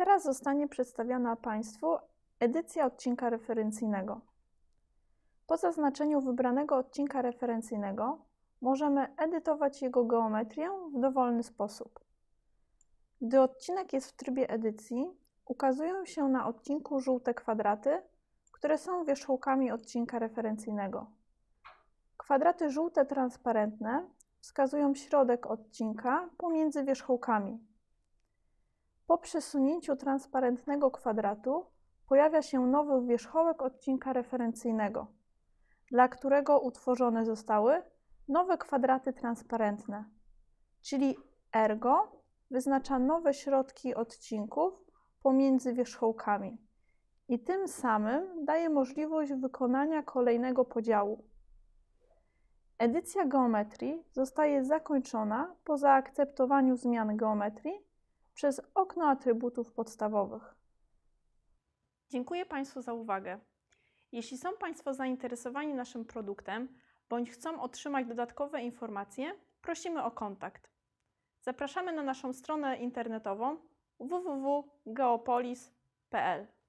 Teraz zostanie przedstawiona Państwu edycja odcinka referencyjnego. Po zaznaczeniu wybranego odcinka referencyjnego możemy edytować jego geometrię w dowolny sposób. Gdy odcinek jest w trybie edycji, ukazują się na odcinku żółte kwadraty, które są wierzchołkami odcinka referencyjnego. Kwadraty żółte transparentne wskazują środek odcinka pomiędzy wierzchołkami. Po przesunięciu transparentnego kwadratu pojawia się nowy wierzchołek odcinka referencyjnego, dla którego utworzone zostały nowe kwadraty transparentne, czyli ergo wyznacza nowe środki odcinków pomiędzy wierzchołkami i tym samym daje możliwość wykonania kolejnego podziału. Edycja geometrii zostaje zakończona po zaakceptowaniu zmian geometrii przez okno atrybutów podstawowych. Dziękuję Państwu za uwagę. Jeśli są Państwo zainteresowani naszym produktem bądź chcą otrzymać dodatkowe informacje, prosimy o kontakt. Zapraszamy na naszą stronę internetową www.geopolis.pl.